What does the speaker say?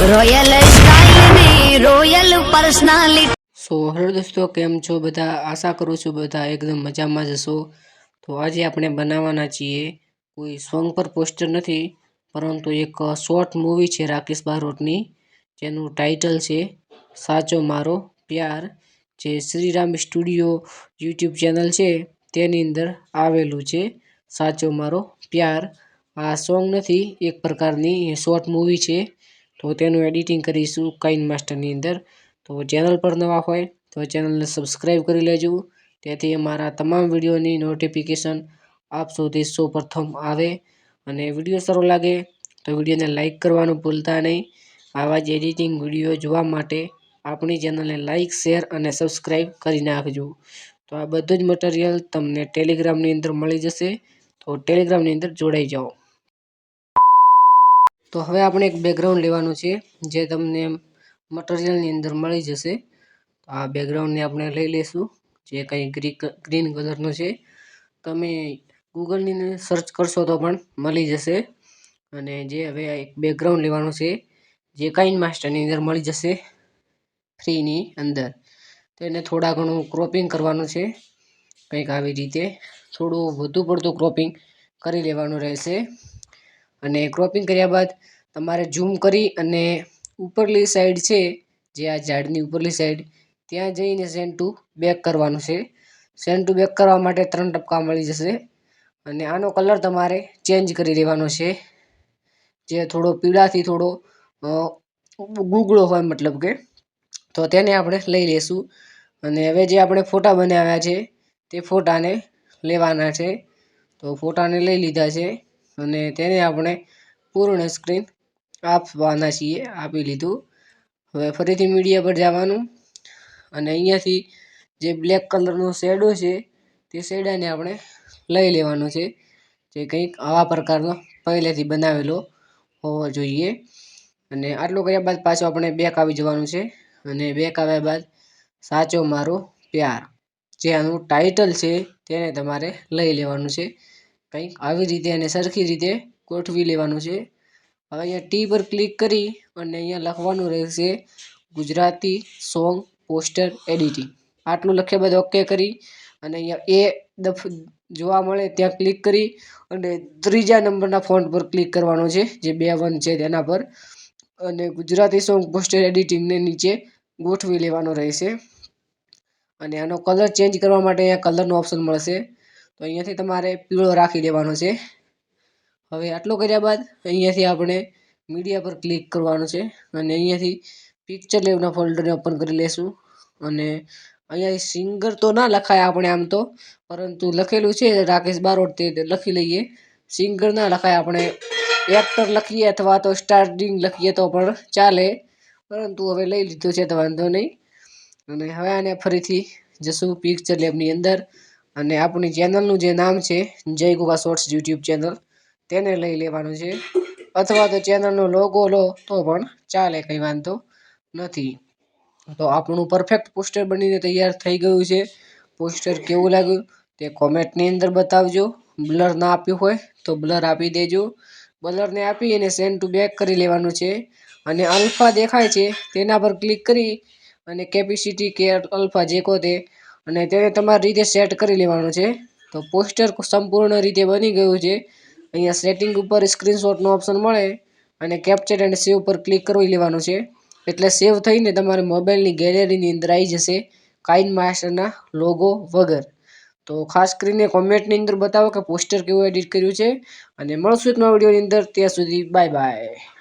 Royal royal personality so hello દોસ્તો, કેમ છો બધા? આશા કરું છું બધા એકદમ મજામાં જ હશો. તો આજે આપણે બનાવવાના છીએ કોઈ સોંગ પર પોસ્ટર નથી, પરંતુ એક શોર્ટ મૂવી છે રાકેશ બારોટની, જેનું ટાઇટલ છે સાચો મારો પ્યાર, જે શ્રીરામ સ્ટુડિયો યુટ્યુબ ચેનલ છે, તેની અંદર આવેલું છે સાચો મારો પ્યાર. આ સોંગ નથી, એક પ્રકારની શોર્ટ મૂવી છે. તો તેનું એડિટિંગ કરીશું કાઇન માસ્ટરની અંદર. તો ચેનલ પર નવા હોય તો ચેનલને સબસ્ક્રાઈબ કરી લેજો. તેથી અમારા તમામ વિડીયોની નોટિફિકેશન આપ સુધી સૌ પ્રથમ આવે અને વીડિયો સારો લાગે તો વિડીયોને લાઇક કરવાનું ભૂલતા નહીં. આવા જ એડિટિંગ વીડિયો જોવા માટે આપણી ચેનલને લાઇક, શેર અને સબસ્ક્રાઈબ કરી નાખજો. તો આ બધું જ મટીરિયલ તમને ટેલિગ્રામની અંદર મળી જશે. તો ટેલિગ્રામની અંદર જોડાઈ જાઓ. તો હવે આપણે એક બેકગ્રાઉન્ડ લેવાનું છે, જે તમને મટીરિયલની અંદર મળી જશે. તો આ બેકગ્રાઉન્ડને આપણે લઈ લઈશું, જે કંઈ ગ્રી ગ્રીન કલરનું છે. તમે ગૂગલની સર્ચ કરશો તો પણ મળી જશે. અને જે હવે એક બેકગ્રાઉન્ડ લેવાનું છે, જે કાઇન માસ્ટરની અંદર મળી જશે ફ્રીની અંદર. તો એને થોડા ઘણું ક્રોપિંગ કરવાનું છે. કંઈક આવી રીતે થોડું વધુ પડતું ક્રોપિંગ કરી લેવાનું રહેશે. અને ક્રોપિંગ કર્યા બાદ તમારે ઝૂમ કરી અને ઉપરલી સાઈડ છે, જે આ ઝાડની ઉપરલી સાઈડ ત્યાં જઈને સેન્ડ ટુ બેક કરવાનું છે. સેન્ડ ટુ બેક કરવા માટે ત્રણ ટપકા મળી જશે અને આનો કલર તમારે ચેન્જ કરી દેવાનો છે. જે થોડો પીળાથી થોડો ગૂગળો હોય મતલબ કે, તો તેને આપણે લઈ લઈશું અને હવે જે આપણે ફોટા બનાવ્યા છે, તે ફોટાને લેવાના છે. તો ફોટાને લઈ લીધા છે. અને તેને આપણે પૂર્ણ સ્ક્રીન આપવાના છીએ, આપી લીધું. હવે ફરીથી મીડિયા પર જવાનું. અને અહીંયાથી જે બ્લેક કલરનો શેડો છે, તે શેડાને આપણે લઈ લેવાનો છે. જે કંઈક આવા પ્રકારનો પહેલેથી બનાવેલો હોવો જોઈએ. અને આટલું કર્યા બાદ પાછું આપણે બેક આવી જવાનું છે. અને બેક આવ્યા બાદ સાચો મારો પ્યાર. જે આનું ટાઇટલ છે, તેને તમારે લઈ લેવાનું છે. કંઈક આવી રીતે એને સરખી રીતે ગોઠવી લેવાનું છે. હવે અહીંયા ટી પર ક્લિક કરી અને અહીંયા લખવાનું રહેશે ગુજરાતી સોંગ પોસ્ટર એડિટિંગ આટલું લખ્યા બાદ ઓકે કરી અને અહીંયા એ દફ જોવા મળે ત્યાં ક્લિક કરી અને ત્રીજા નંબરના ફોન્ટ પર ક્લિક કરવાનો છે, જે બે વન છે તેના પર. અને ગુજરાતી સોંગ પોસ્ટર એડિટિંગને નીચે ગોઠવી લેવાનો રહેશે. અને આનો કલર ચેન્જ કરવા માટે અહીંયા કલરનો ઓપ્શન મળશે. તો અહીંયાથી તમારે પીળો રાખી દેવાનો છે. હવે આટલો કર્યા બાદ અહીંયાથી આપણે મીડિયા પર ક્લિક કરવાનું છે અને અહીંયાથી પિક્ચર લેવના ફોલ્ડરને ઓપન કરી લેશું. અને અહીંયા સિંગર તો ના લખાય આપણે આમ તો, પરંતુ લખેલું છે રાકેશ બારોટ તે લખી લઈએ. સિંગર ના લખાય આપણે. એક્ટર લખીએ અથવા તો સ્ટાર્ટિંગ લખીએ તો પણ ચાલે, પરંતુ હવે લઈ લીધું છે તો વાંધો નહીં. અને હવે આને ફરીથી જશું પિક્ચર લેબની અંદર. અને આપણી ચેનલનું જે નામ છે, જય ગોગા શોર્ટ્સ યુટ્યુબ ચેનલ તેને લઈ લેવાનું છે. અથવા તો ચેનલનો લોગો લો, તો પણ ચાલે કંઈ વાંધો નથી. તો આપણું પરફેક્ટ પોસ્ટર બનીને તૈયાર થઈ ગયું છે. પોસ્ટર કેવું લાગ્યું તે કોમેન્ટની અંદર બતાવજો. બ્લર ના આપ્યું હોય, તો બ્લર આપી દેજો. બ્લરને આપી અને સેન્ડ ટુ બેક કરી લેવાનું છે. અને અલ્ફા દેખાય છે, તેના પર ક્લિક કરી અને કેપેસિટી કે અલ્ફા જે કહો તે અને તેને તમારી રીતે સેટ કરી લેવાનું છે. તો પોસ્ટર સંપૂર્ણ રીતે બની ગયું છે. અહીંયા સેટિંગ ઉપર સ્ક્રીનશોટનો ઓપ્શન મળે અને કેપ્ચર એન્ડ સેવ પર ક્લિક કરી લેવાનું છે. એટલે સેવ થઈને તમારે મોબાઈલની ગેલેરીની અંદર આવી જશે, કાઇન માસ્ટરના લોગો વગર. તો ખાસ કરીને કોમેન્ટની અંદર બતાવો કે પોસ્ટર કેવું એડિટ કર્યું છે. અને મળશું એક નવા વિડીયોની અંદર. ત્યાં સુધી બાય બાય